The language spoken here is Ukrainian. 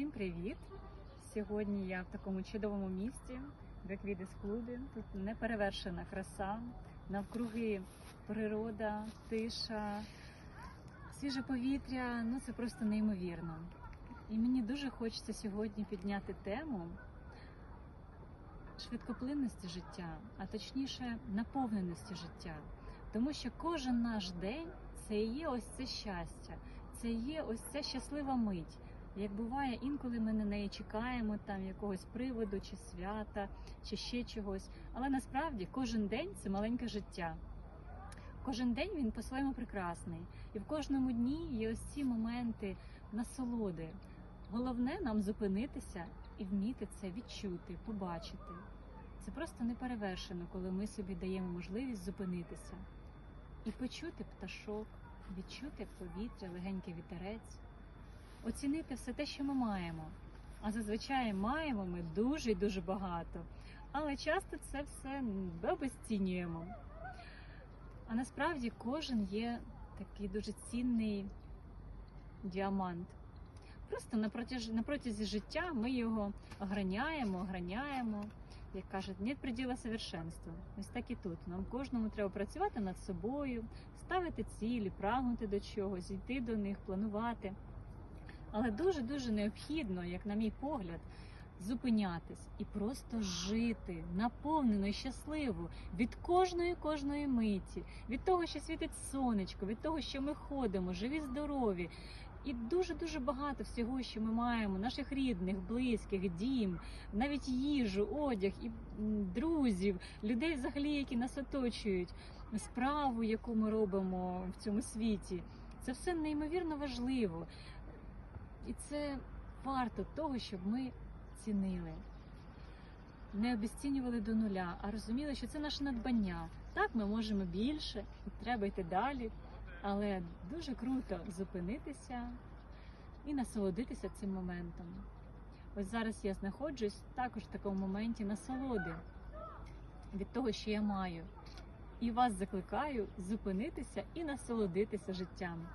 Всім привіт! Сьогодні я в такому чудовому місті, Беквідес клубі. Тут неперевершена краса, навкруги природа, тиша, свіже повітря. Ну це просто неймовірно. І мені дуже хочеться сьогодні підняти тему швидкоплинності життя, а точніше наповненості життя. Тому що кожен наш день це і є ось це щастя, це і є ось ця щаслива мить. Як буває, інколи ми на неї чекаємо там якогось приводу, чи свята, чи ще чогось. Але насправді кожен день це маленьке життя. Кожен день він по-своєму прекрасний. І в кожному дні є ось ці моменти насолоди. Головне нам зупинитися і вміти це відчути, побачити. Це просто неперевершено, коли ми собі даємо можливість зупинитися і почути пташок, відчути повітря, легенький вітерець, оцінити все те, що ми маємо. А зазвичай маємо ми дуже і дуже багато. Але часто це все обезцінюємо. А насправді кожен є такий дуже цінний діамант. Просто на протязі, на протязі життя ми його ограняємо, ограняємо. Як кажуть, нет приділа совершенства. Ось так і тут. Нам кожному треба працювати над собою, ставити цілі, прагнути до чогось, йти до них, планувати. Але дуже-дуже необхідно, як на мій погляд, зупинятись і просто жити наповнено і щасливо від кожної кожної миті, від того, що світить сонечко, від того, що ми ходимо, живі, здорові. І дуже дуже багато всього, що ми маємо, наших рідних, близьких, дім, навіть їжу, одяг і друзів, людей, взагалі, які нас оточують, справу, яку ми робимо в цьому світі. Це все неймовірно важливо. І це варто того, щоб ми цінили, не обесцінювали до нуля, а розуміли, що це наше надбання. Так, ми можемо більше, і треба йти далі, але дуже круто зупинитися і насолодитися цим моментом. Ось зараз я знаходжусь також в такому моменті насолоди від того, що я маю. І вас закликаю зупинитися і насолодитися життям.